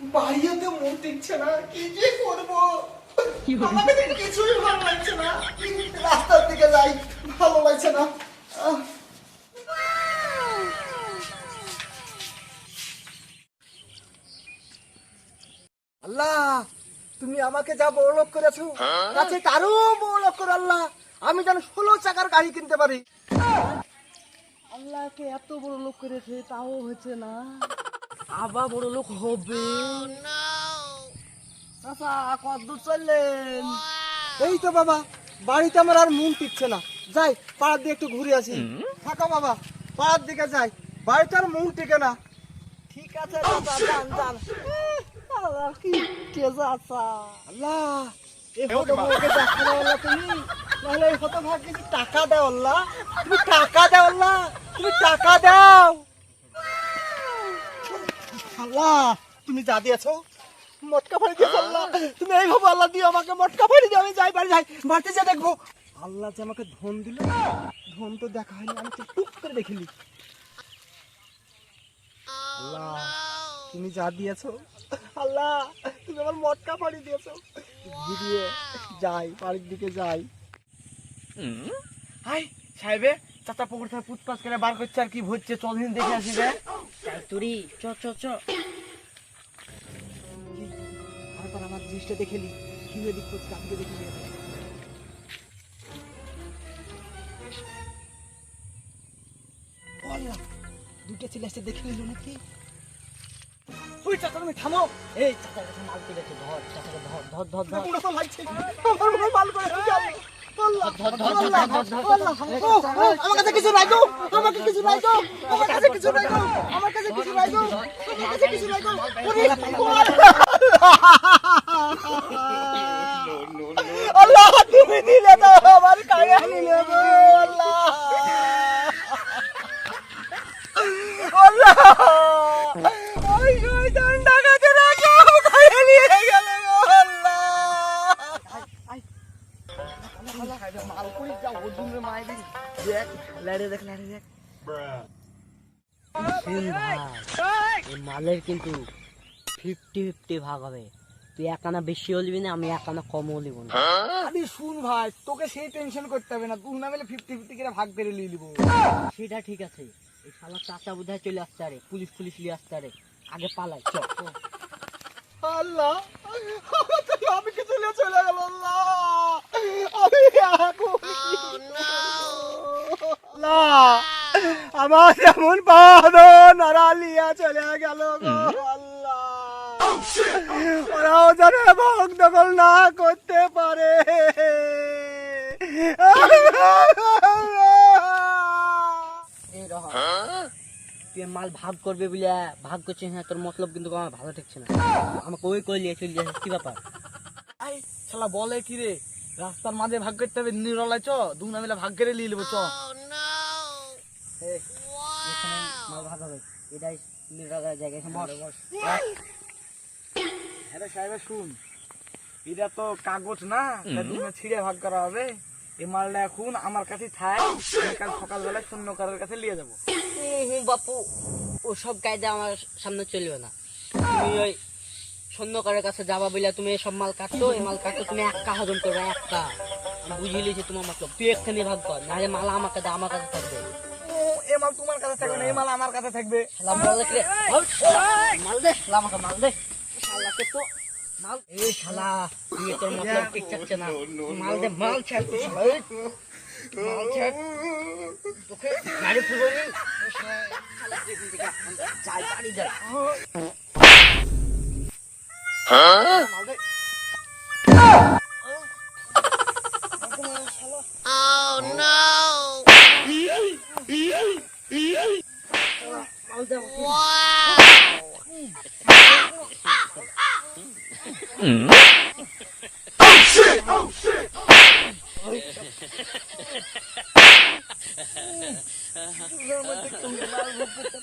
বাড়িতে মন টিকছে না কি যে করব? কিছুই ভালো লাগছে না। রাস্তার দিকে যাই ভালো লাগছে না। আল্লাহ তুমি আমাকে যা বড় লোক করেছ তাতে তারও বড় লোক করো আল্লাহ। আমি যেন ষোলো চাকার গাড়ি কিনতে পারি। আল্লাহকে এত বড় লোক করেছে তাও হয়েছে না। আবার বড় লোক হবে। চাচা কতদূর চললেন? এই তো বাবা বাড়িতে আমার আর মন টিকছে না। যাই পাড়ার দিকে একটু ঘুরে আসি। থাকো বাবা পাড়ার দিকে যাই। বাড়িতে আর মন টিকে না। ঠিক আছে চাচা যান যান। আল্লাহ কি কে চাচা? আল্লাহ এই হতো বউকে দেখা আল্লাহ তুমি। নাহলে এই ভাগ টাকা দাও আল্লাহ তুমি টাকা দাও আল্লাহ তুমি টাকা দাও। আল্লাহ তুমি যা দিয়েছ মটকা ফাড়ি দিয়েছ আল্লাহ তুমি এইভাবে আল্লাহ দিও আমাকে মটকা ফাড়ি দিও আমি যাই বাড়ি যাই বাড়িতে যা দেখব। আল্লাহ যে আমাকে ধন দিল ধন তো দেখা হয়নি আমি তো টুক করে দেখিনি আল্লাহ তুমি যা দিয়েছ আল্লাহ তুমি আমার মটকা ফাড়ি দিয়েছ। গিরিয়ে যাই বাড়ির দিকে যাই। হাই সাহেবে চাচা পুকুর থেকে পুতপাস করে বার করছে আর কি ভরছে। চল দিন দেখে আসি রে। তুরি চ চ চ। আরেকবার আমার জিনিসটা দেখে নি। কি হয়ে দিক করছে কাকে দেখে নিয়ে দুটো ছেলে এসে দেখে নিল নাকি? ওই চাচা তুমি থামো। এই চাচা কাছে মাল তুলেছে ধর চাচাকে ধর ধর ধর ধর। লাগছে আমার মাল করে আমার কাছে কিছু নাই গো আমার কাছে কিছু নাই গো আমার কাছে কিছু নাই গো তুমি দিলে তো আমার কায়া আল্লাহ। ওই দেখ লাড়ে দেখ লাড়ে দেখ শুন ভাই এই মালের কিন্তু ফিফটি ফিফটি ভাগ হবে। তুই এক আনা বেশি হলিবি না আমি এক আনা কমও লিব না। আরে শুন ভাই তোকে সেই টেনশন করতে হবে না। তুই না মিলে ফিফটি ফিফটি করে ভাগ করে নিয়ে নিবো। সেটা ঠিক আছে। এই শালা চাচা বোধহয় চলে আসতে আরে পুলিশ পুলিশ নিয়ে আসতে আরে। আগে পালাই চ চ। আল্লাহ আমি নিয়ে চলে গেল আল্লাহ আমি এখন কি করব? আল্লাহ আমার যেমন পাদো নারালিয়া চলে গেল ওরাও যেন ভোগ দখল না করতে পারে। তুই মাল ভাগ করবে বলে ভাগ করছিস না তোর মতলব কিন্তু আমার ভালো ঠেকছে না। আমাকে ওই করে নিয়ে চলে যাচ্ছে কি ব্যাপার? আই শালা বলে কি রে? রাস্তার মাঝে ভাগ করতে হবে নিরলায় চ দুনা মিলে ভাগ করে নিয়ে নেব চ। মাল ভাগ হবে। এটাই নিরালার জায়গায় এখানে বস। সাহেব শুন। এটা তো কাগজ না ছিঁড়ে ভাগ করা হবে। এই মালটা এখন আমার কাছে থাক কাল সকালবেলা শূন্যকারের কাছে নিয়ে যাব। হুম, হুম, বাপু ওসব কায়দা আমার সামনে চলবে না। তুমি ওই সৈন্যকারের কাছে যাবা বলে তুমি সব মাল কাটতো এই মাল কাটতো তুমি একা হজম করবে একা। আমি বুঝিয়ে লিয়েছি তোমার মতলব। তুই এখানে ভাগ কর নাহলে মাল আমাকে দে আমার কাছে থাকবে। এই মাল তোমার কাছে থাকবে না এই মাল আমার কাছে থাকবে। মাল দে আমাকে মাল দে। শালাকে তো মাল এই শালা তুই তোর মতলব ঠিক চাচ্ছে না। মাল দে মাল ছাড় মাল ছাড়। তোকে গাড়ি ফুলবো নি যাই বাড়ি যাই মাল দে মাল wow. Mm. Oh shit! Oh shit! Oh shit!